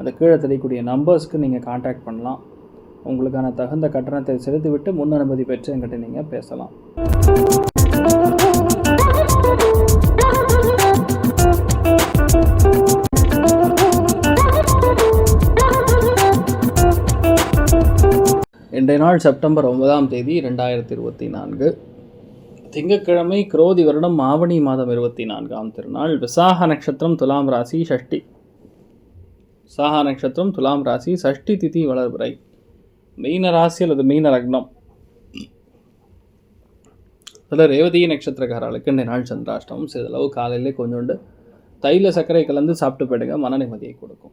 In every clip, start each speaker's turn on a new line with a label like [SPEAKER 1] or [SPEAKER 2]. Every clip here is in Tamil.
[SPEAKER 1] அந்த கீழே தெரியக்கூடிய நம்பர்ஸ்க்கு நீங்கள் காண்டாக்ட் பண்ணலாம். உங்களுக்கான தகுந்த கட்டணத்தை செலுத்திவிட்டு முன் அனுமதி பெற்று என்கிட்ட நீங்கள் பேசலாம். இன்றைய நாள் செப்டம்பர் ஒன்பதாம் தேதி ரெண்டாயிரத்தி இருபத்தி நான்கு. திங்கட்கிழமை குரோதி வருடம் ஆவணி மாதம் இருபத்தி நான்காம் திருநாள் விசாக நட்சத்திரம் துலாம் ராசி ஷஷ்டி சாஹா நட்சத்திரம் துலாம் ராசி சஷ்டி திதி வளர்புரை மீன ராசி அல்லது மீன லக்னம். அதில் ரேவதி நட்சத்திரக்காரர்களுக்கு இந்த நாள் சந்திராஷ்டமம். சிறிதளவு காலையிலே கொஞ்சோண்டு தைல சர்க்கரை கலந்து சாப்பிட்டு போயிடுங்க. மன நிம்மதியை கொடுக்கும்.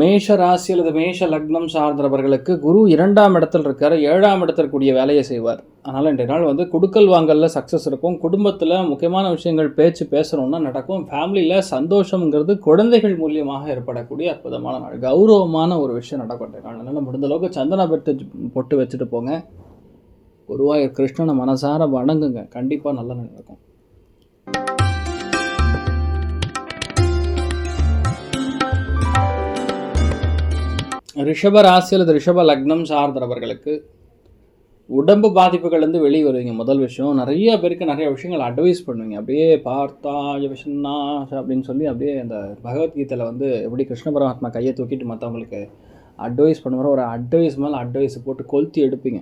[SPEAKER 1] மேஷ ராசி அல்லது மேஷ லக்னம் சார்ந்தவர்களுக்கு குரு இரண்டாம் இடத்தில் இருக்கார். ஏழாம் இடத்தில் கூடிய வேலையை செய்வார். அதனால் இன்றைய நாள் வந்து குடுக்கல் வாங்கலில் சக்ஸஸ் இருக்கும். குடும்பத்தில் முக்கியமான விஷயங்கள் பேச்சு பேசணும்னா நடக்கும். ஃபேமிலியில் சந்தோஷங்கிறது குழந்தைகள் மூலியமாக ஏற்படக்கூடிய அற்புதமான நாள். கௌரவமான ஒரு விஷயம் நடக்கும் இன்றைய நாள். அதனால் முடிந்த அளவுக்கு சந்தன பெட்டு பொட்டு வச்சுட்டு போங்க. குருவாயூர் கிருஷ்ணனை மனசார வணங்குங்க. கண்டிப்பாக நல்ல நடக்கும். ரிஷப ராசி அல்லது ரிஷப லக்னம் சார்ந்தவர்களுக்கு உடம்பு பாதிப்புகள்லேருந்து வெளியே வருவீங்க. முதல் விஷயம் நிறைய பேருக்கு நிறைய விஷயங்கள் அட்வைஸ் பண்ணுவீங்க. அப்படியே பார்த்தா விஷன்னா அப்படின்னு சொல்லி அப்படியே அந்த பகவத்கீதையில் வந்து எப்படி கிருஷ்ண பரமாத்மா கையை தூக்கிட்டு மற்றவங்களுக்கு அட்வைஸ் பண்ணுற ஒரு அட்வைஸ் மேலே அட்வைஸ் போட்டு கொளுத்தி எடுப்பீங்க.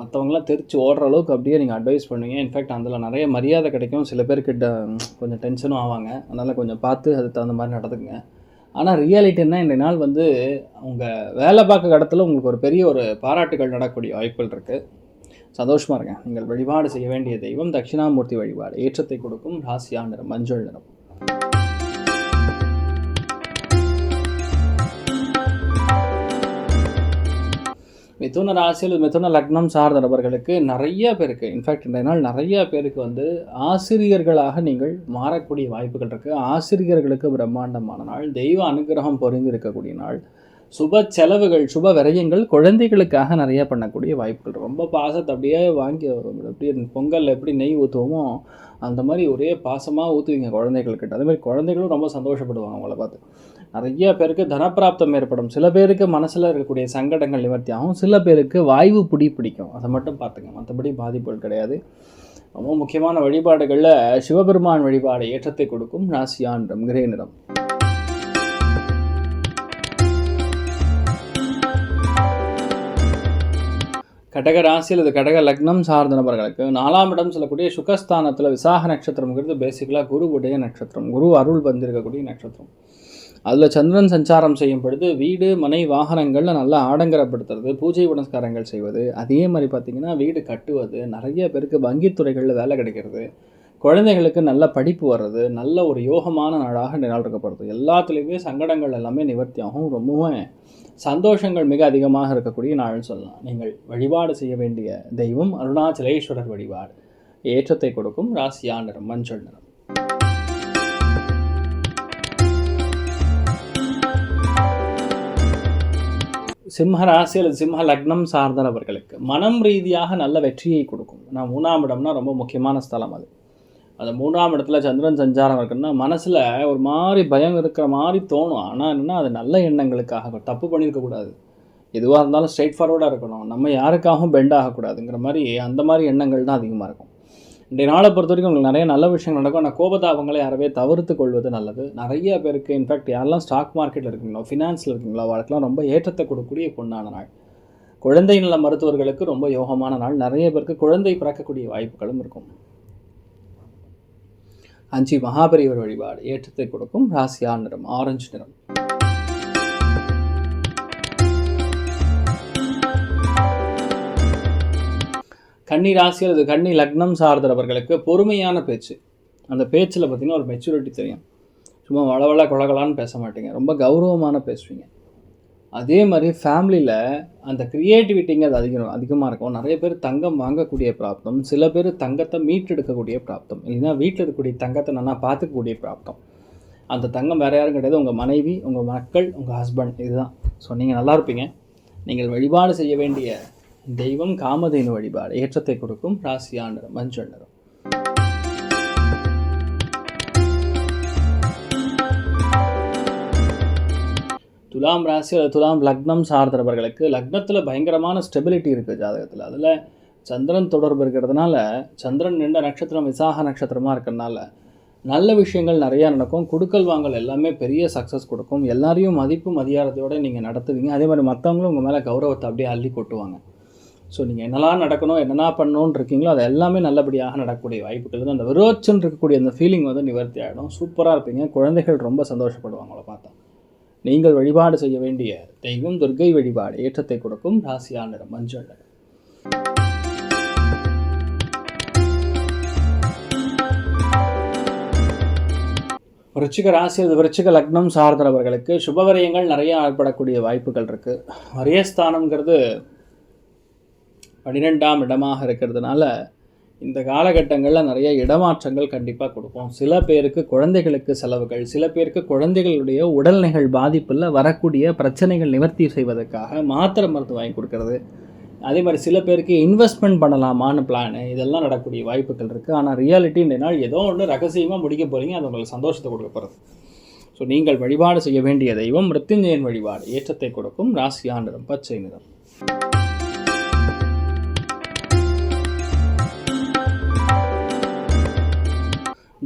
[SPEAKER 1] மற்றவங்களாம் தெரிச்சு ஓடுற அளவுக்கு அப்படியே நீங்கள் அட்வைஸ் பண்ணுவீங்க. இன்ஃபேக்ட் அதில் நிறைய மரியாதை கிடைக்கும். சில பேர்கிட்ட கொஞ்சம் டென்ஷனும் ஆவாங்க. அதனால் கொஞ்சம் பார்த்து அதுக்கு தகுந்த மாதிரி நடந்துக்குங்க. ஆனால் ரியாலிட்டின்னா இந்த நாள் வந்து அவங்க வேலை பார்க்க இடத்துல உங்களுக்கு ஒரு பெரிய ஒரு பாராட்டுகள் நடக்கக்கூடிய வாய்ப்புகள் இருக்குது சந்தோஷமாக இருங்க. நீங்கள் வழிபாடு செய்ய வேண்டிய தெய்வம் தட்சிணாமூர்த்தி வழிபாடு. ஏற்றத்தை கொடுக்கும் ராசியா நிறம் மஞ்சள் நிறம். மிதுன ராசியில் மிதுன லக்னம் சார்ந்த நபர்களுக்கு நிறைய பேருக்கு இன்ஃபேக்ட் இந்த நாள் நிறைய பேருக்கு வந்து ஆசிரியர்களாக நீங்கள் மாறக்கூடிய வாய்ப்புகள் இருக்குது ஆசிரியர்களுக்கு பிரம்மாண்டமான நாள் தெய்வ அனுகிரகம் பொறிந்து இருக்கக்கூடிய நாள் சுப செலவுகள் சுப விரயங்கள் குழந்தைகளுக்காக நிறைய பண்ணக்கூடிய வாய்ப்புகள் ரொம்ப பாசத்தை அப்படியே வாங்கி அப்படியே பொங்கல் எப்படி நெய் ஊற்றுவோமோ அந்த மாதிரி ஒரே பாசமாக ஊற்றுவீங்க குழந்தைகள்கிட்ட. அதே மாதிரி குழந்தைகளும் ரொம்ப சந்தோஷப்படுவாங்க அவங்கள பார்த்து. நிறைய பேருக்கு தனப்பிராப்தம் ஏற்படும். சில பேருக்கு மனசில் இருக்கக்கூடிய சங்கடங்கள் நிவர்த்தி ஆகும் சில பேருக்கு வாய்வு பிடி பிடிக்கும். அதை மட்டும் பார்த்துங்க. மற்றபடி பாதிப்புகள் கிடையாது. ரொம்ப முக்கியமான வழிபாடுகளில் சிவபெருமான் வழிபாடு ஏற்றத்தை கொடுக்கும் ராசியான்றம் கிரே நிறம். கடக ராசி அல்லது கடக லக்னம் சார்ந்த நபர்களுக்கு நாலாம் இடம் சொல்லக்கூடிய சுகஸ்தானத்தில் விசாக நட்சத்திரம்ங்கிறது பேசிக்கலாக குருவுடைய நட்சத்திரம். குரு அருள் வந்திருக்கக்கூடிய நட்சத்திரம். அதில் சந்திரன் சஞ்சாரம் செய்யும் பொழுது வீடு மனை வாகனங்களில் நல்லா ஆடங்கரப்படுத்துறது பூஜை புனஸ்காரங்கள் செய்வது அதே மாதிரி பார்த்திங்கன்னா வீடு கட்டுவது நிறைய பேருக்கு வங்கித்துறைகளில் வேலை கிடைக்கிறது குழந்தைகளுக்கு நல்ல படிப்பு வர்றது நல்ல ஒரு யோகமான நாடாக இந்த நாள் எல்லாத்துலேயுமே சங்கடங்கள் எல்லாமே நிவர்த்தி ஆகும் ரொம்பவும் சந்தோஷங்கள் மிக அதிகமாக இருக்கக்கூடிய நாள்னு சொல்லலாம். நீங்கள் வழிபாடு செய்ய வேண்டிய தெய்வம் அருணாச்சலேஸ்வரர் வழிபாடு. ஏற்றத்தை கொடுக்கும் ராசியா நிறம் மஞ்சள் நிறம். சிம்ம ராசி அல்லது சிம்ம லக்னம் சார்ந்தவர்களுக்கு மனம் ரீதியாக நல்ல வெற்றியை கொடுக்கும். நான் மூணாம் இடம்னா ரொம்ப முக்கியமான ஸ்தலம் அது. அந்த மூணாம் இடத்துல சந்திரன் சஞ்சாரம் இருக்குன்னா மனசில் ஒரு மாதிரி பயம் இருக்கிற மாதிரி தோணும். ஆனால் என்னென்னா அது நல்ல எண்ணங்களுக்காக தப்பு பண்ணியிருக்கக்கூடாது. எதுவாக இருந்தாலும் ஸ்ட்ரெயிட் ஃபார்வர்டாக இருக்கணும். நம்ம யாருக்காகவும் பெண்ட் ஆகக்கூடாதுங்கிற மாதிரி அந்த மாதிரி எண்ணங்கள் தான் அதிகமாக இருக்கும். இன்றைய நாளை பொறுத்த வரைக்கும் உங்களுக்கு நிறைய நல்ல விஷயங்கள் நடக்கும். ஆனால் கோபதாபங்களை யாரவே தவிர்த்து கொள்வது நல்லது. நிறைய பேருக்கு இன்ஃபேக்ட் யாரெல்லாம் ஸ்டாக் மார்க்கெட்டில் இருக்கீங்களோ ஃபினான்ஸில் இருக்கீங்களோ அவளுக்குலாம் ரொம்ப ஏற்றத்தை கொடுக்கக்கூடிய பொண்ணான நாள். குழந்தை நல மருத்துவர்களுக்கு ரொம்ப யோகமான நாள். நிறைய பேருக்கு குழந்தை பிறக்கக்கூடிய வாய்ப்புகளும் இருக்கும். அஞ்சு மகாபெரியவர் வழிபாடு ஏற்றத்தை கொடுக்கும். ராசியா நிறம் ஆரஞ்சு நிறம். கன்னி ராசி அல்லது கன்னி லக்னம் சார்ந்தவர்களுக்கு பொறுமையான பேச்சு. அந்த பேச்சில் பார்த்தீங்கன்னா ஒரு மெச்சூரிட்டி தெரியும். சும்மா வளவள குழகலான்னு பேச மாட்டீங்க. ரொம்ப கௌரவமான பேசுவீங்க. அதே மாதிரி ஃபேமிலியில் அந்த க்ரியேட்டிவிட்டிங்க அது அதிகம் அதிகமாக இருக்கும். நிறைய பேர் தங்கம் வாங்கக்கூடிய பிராப்தம் சில பேர் தங்கத்தை மீட்டெடுக்கக்கூடிய பிராப்தம் இல்லைன்னா வீட்டில் இருக்கக்கூடிய தங்கத்தை நல்லா பார்த்துக்கக்கூடிய பிராப்தம். அந்த தங்கம் வேறு யாரும் கிடையாது. உங்கள் மனைவி உங்கள் மக்கள் உங்கள் ஹஸ்பண்ட் இதுதான். ஸோ நீங்கள் நல்லா இருப்பீங்க. நீங்கள் வழிபாடு செய்ய வேண்டிய தெய்வம் காமதேனு வழிபாடு ஏற்றத்தை கொடுக்கும் ராசியான நிறம் மஞ்சள் நிறம் துலாம் ராசி அல்லது துலாம் லக்னம் சார்ந்தவர்களுக்கு லக்னத்தில் பயங்கரமான ஸ்டெபிலிட்டி இருக்குது ஜாதகத்தில். அதில் சந்திரன் தொடர்பு இருக்கிறதுனால சந்திரன் நின்ற நட்சத்திரம் விசாக நட்சத்திரமாக இருக்கிறதுனால நல்ல விஷயங்கள் நிறையா நடக்கும். கொடுக்கல் வாங்கல் எல்லாமே பெரிய சக்ஸஸ் கொடுக்கும். எல்லாரையும் மதிப்பு மதியாரத்தோடு நீங்கள் நடத்துவீங்க. அதே மாதிரி மற்றவங்களும் உங்கள் மேலே கௌரவத்தை அப்படியே அள்ளி கொட்டுவாங்க. ஸோ நீங்கள் என்னெல்லாம் நடக்கணும் என்னென்ன பண்ணணும்னு இருக்கீங்களோ அது எல்லாமே நல்லபடியாக நடக்கக்கூடிய வாய்ப்புகள் இருக்குது அந்த விரோச்சன் இருக்கக்கூடிய அந்த ஃபீலிங் வந்து நிவர்த்தி ஆகிடும் சூப்பராக இருப்பீங்க. குழந்தைகள் ரொம்ப சந்தோஷப்படுவாங்க அவளை பார்த்தா. நீங்கள் வழிபாடு செய்ய வேண்டிய தெய்வம் துர்க்கை வழிபாடு ஏற்றத்தை கொடுக்கும் ராசியா நிறம் மஞ்சள் நிறம். விருச்சிக ராசி அது விருச்சிக லக்னம் சார்ந்தவர்களுக்கு சுபவரியங்கள் நிறைய ஏற்படக்கூடிய வாய்ப்புகள் இருக்குது வரியஸ்தானம்ங்கிறது பன்னிரெண்டாம் இடமாக இருக்கிறதுனால இந்த காலகட்டங்களில் நிறைய இடமாற்றங்கள் கண்டிப்பாக கொடுக்கும். சில பேருக்கு குழந்தைகளுக்கு செலவுகள் சில பேருக்கு குழந்தைகளுடைய உடல்நிகள் பாதிப்பில் வரக்கூடிய பிரச்சனைகள் நிவர்த்தி செய்வதற்காக மாத்திரை மருந்து வாங்கி கொடுக்கறது. அதே மாதிரி சில பேருக்கு இன்வெஸ்ட்மெண்ட் பண்ணலாமான்னு பிளானு இதெல்லாம் நடக்கக்கூடிய வாய்ப்புகள் இருக்குது ஆனால் ரியாலிட்டி ஏதோ ஒன்று ரகசியமாக முடிக்க போகிறீங்க அது உங்களுக்கு சந்தோஷத்தை கொடுக்க போகிறது ஸோ நீங்கள் வழிபாடு செய்ய வேண்டிய தெய்வம் மிருத்யுஞ்சயன் வழிபாடு ஏற்றத்தை கொடுக்கும் ராசியா நிறம் பச்சை நிறம்.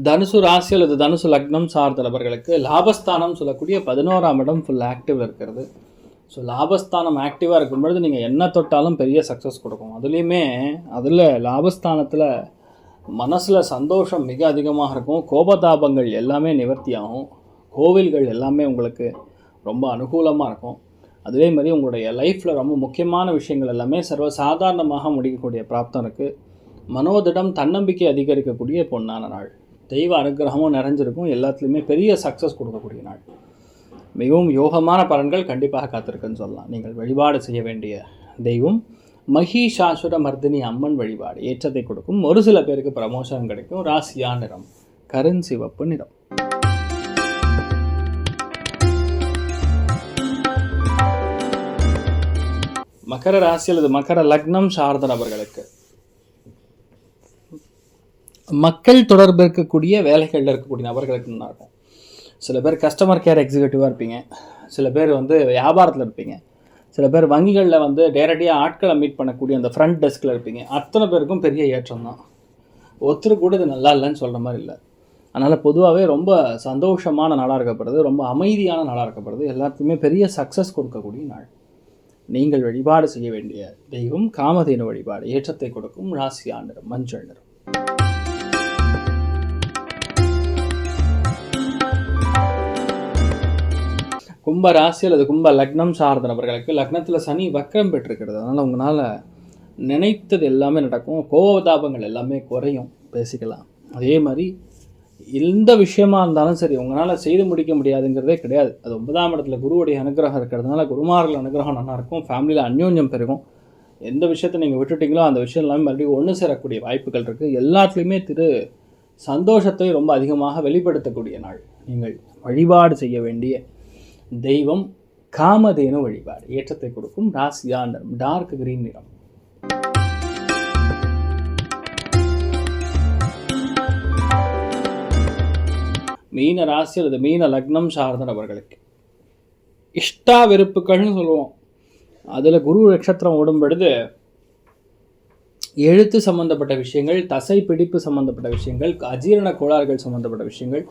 [SPEAKER 1] தனுசு ராசி அல்லது தனுசு லக்னம் சார்ந்த நபர்களுக்கு லாபஸ்தானம் சொல்லக்கூடிய பதினோராம் இடம் ஃபுல் ஆக்டிவ் இருக்கிறது. ஸோ லாபஸ்தானம் ஆக்டிவாக இருக்கும் பொழுது நீங்கள் என்ன தொட்டாலும் பெரிய சக்ஸஸ் கொடுக்கும். அதுலேயுமே அதில் லாபஸ்தானத்தில் மனசில் சந்தோஷம் மிக அதிகமாக இருக்கும். கோபதாபங்கள் எல்லாமே நிவர்த்தி ஆகும். கோவில்கள் எல்லாமே உங்களுக்கு ரொம்ப அனுகூலமாக இருக்கும். அதே மாதிரி உங்களுடைய லைஃப்பில் ரொம்ப முக்கியமான விஷயங்கள் எல்லாமே சர்வ சாதாரணமாக முடிக்கக்கூடிய பிராப்தம் இருக்குது மனோதிடம் தன்னம்பிக்கை அதிகரிக்கக்கூடிய பொன்னான நாள். தெய்வ அனுகிரகமும் நிறைஞ்சிருக்கும். எல்லாத்துலேயுமே பெரிய சக்ஸஸ் கொடுக்கக்கூடிய நாள். மிகவும் யோகமான பலன்கள் கண்டிப்பாக காத்திருக்குன்னு சொல்லலாம். நீங்கள் வழிபாடு செய்ய வேண்டிய தெய்வம். மகிஷாசுர மர்தினி அம்மன் வழிபாடு ஏற்றத்தை கொடுக்கும். ஒரு சில பேருக்கு ப்ரமோஷன் கிடைக்கும். ராசியா நிறம் கருஞ்சிவப்பு நிறம். மகர ராசி அல்லது மகர லக்னம் சார்ந்த நபர்களுக்கு மக்கள் தொடர்பு இருக்கக்கூடிய வேலைகளில் இருக்கக்கூடிய நபர்களுக்கு நல்லா இருக்கும் சில பேர் கஸ்டமர் கேர் எக்ஸிக்யூட்டிவாக இருப்பீங்க. சில பேர் வந்து வியாபாரத்தில் இருப்பீங்க. சில பேர் வங்கிகளில் வந்து நேரடியாக ஆட்களை மீட் பண்ணக்கூடிய அந்த ஃப்ரண்ட் டெஸ்கில் இருப்பீங்க. அத்தனை பேருக்கும் பெரிய ஏற்றம் தான். ஒருத்தர் கூட இது நல்லா இல்லைன்னு சொல்கிற மாதிரி இல்லை. அதனால் பொதுவாகவே ரொம்ப சந்தோஷமான நாளாக இருக்கப்படுது. ரொம்ப அமைதியான நாளாக இருக்கப்படுது. எல்லாத்துக்குமே பெரிய சக்ஸஸ் கொடுக்கக்கூடிய நாள். நீங்கள் வழிபாடு செய்ய வேண்டிய தெய்வம் காமதேனு வழிபாடு. ஏற்றத்தை கொடுக்கும் ராசி ஆண்டரும் மஞ்சள் நிறம். கும்ப ராசி அல்லது கும்ப லக்னம் சார்ந்த நபர்களுக்கு லக்னத்தில் சனி வக்கரம் பெற்றிருக்கிறது. அதனால் உங்களால் நினைத்தது எல்லாமே நடக்கும். கோபதாபங்கள் எல்லாமே குறையும். பேசிக்கலாம். அதே மாதிரி எந்த விஷயமா இருந்தாலும் சரி உங்களால் செய்து முடிக்க முடியாதுங்கிறதே கிடையாது. அது ஒன்பதாம் இடத்துல குருவுடைய அனுகிரகம் இருக்கிறதுனால குருமார்கள் அனுகிரகம் நல்லா இருக்கும். ஃபேமிலியில் அந்யோன்யம் பெருகும். எந்த விஷயத்தை நீங்கள் விட்டுட்டீங்களோ அந்த விஷயம் எல்லாமே மறுபடியும் ஒன்று சேரக்கூடிய வாய்ப்புகள் இருக்குது எல்லாத்துலேயுமே திரு சந்தோஷத்தை ரொம்ப அதிகமாக வெளிப்படுத்தக்கூடிய நாள். நீங்கள் வழிபாடு செய்ய வேண்டிய தெய்வம் காமதேனு வழிபாடு. ஏற்றத்தை கொடுக்கும் ராசியா நிறம் டார்க் கிரீன் நிறம். மீன ராசி அல்லது மீன லக்னம் சார்ந்த நபர்களுக்கு இஷ்டா வெறுப்புகள்னு சொல்லுவோம். அதில் குரு நட்சத்திரம் ஓடும் பொழுது எழுத்து சம்பந்தப்பட்ட விஷயங்கள் தசை பிடிப்பு சம்பந்தப்பட்ட விஷயங்கள் அஜீரண கோளாறுகள் சம்பந்தப்பட்ட விஷயங்கள்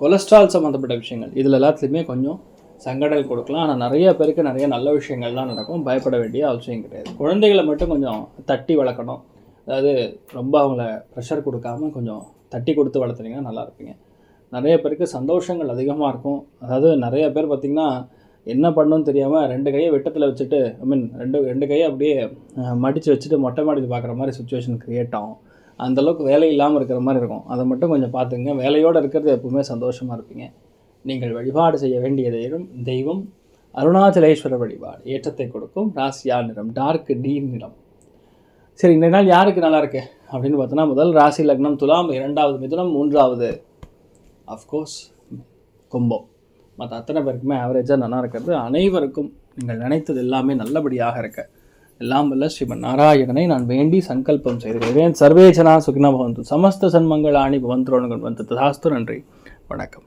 [SPEAKER 1] கொலஸ்ட்ரால் சம்மந்தப்பட்ட விஷயங்கள் இதில் எல்லாத்துலேயுமே கொஞ்சம் சங்கடல் கொடுக்கலாம். ஆனால் நிறைய பேருக்கு நிறைய நல்ல விஷயங்கள்லாம் நடக்கும். பயப்பட வேண்டிய அவசியம் கிடையாது. குழந்தைகளை மட்டும் கொஞ்சம் தட்டி வளர்க்கணும். அதாவது ரொம்ப அவங்கள ப்ரெஷர் கொடுக்காம கொஞ்சம் தட்டி கொடுத்து வளர்த்துனீங்கன்னா நல்லா இருப்பீங்க. நிறைய பேருக்கு சந்தோஷங்கள் அதிகமாக இருக்கும். அதாவது நிறைய பேர் பார்த்திங்கன்னா என்ன பண்ணணும்னு தெரியாமல் ரெண்டு கையை வெட்டத்தில் வச்சுட்டு ஐ மீன் ரெண்டு ரெண்டு கையை அப்படியே மடித்து வச்சுட்டு மொட்டை மாடித்து பார்க்குற மாதிரி சுச்சுவேஷன் க்ரியேட் ஆகும். அந்தளவுக்கு வேலை இல்லாமல் இருக்கிற மாதிரி இருக்கும். அதை மட்டும் கொஞ்சம் பார்த்துங்க வேலையோடு இருக்கிறது எப்பவுமே சந்தோஷமாக இருப்பீங்க. நீங்கள் வழிபாடு செய்ய வேண்டிய தெய்வம் தெய்வம் அருணாச்சலேஸ்வரர் வழிபாடு. ஏற்றத்தை கொடுக்கும் ராசியா நிறம் டார்க் நீர் நிறம். சரி இந்த நாள் யாருக்கு நல்லா இருக்கு? அப்படின்னு பார்த்தோன்னா முதல் ராசி லக்னம் துலாம் இரண்டாவது மிதுனம் மூன்றாவது அஃப்கோர்ஸ் கும்பம். மற்ற அத்தனை பேருக்குமே ஆவரேஜாக நல்லா இருக்கிறது. அனைவருக்கும் நீங்கள் நினைத்தது எல்லாமே நல்லபடியாக இருக்க. எல்லாம் வல்ல ஸ்ரீமன் நாராயணனை நான் வேண்டி சங்கல்பம் செய்திருக்கிறேன் சர்வேஜனா சுக்னா பவந்து சமஸ்த சன்மங்களாணி பவந்தோணுகள் வந்து ததாஸ்து நன்றி. வணக்கம்.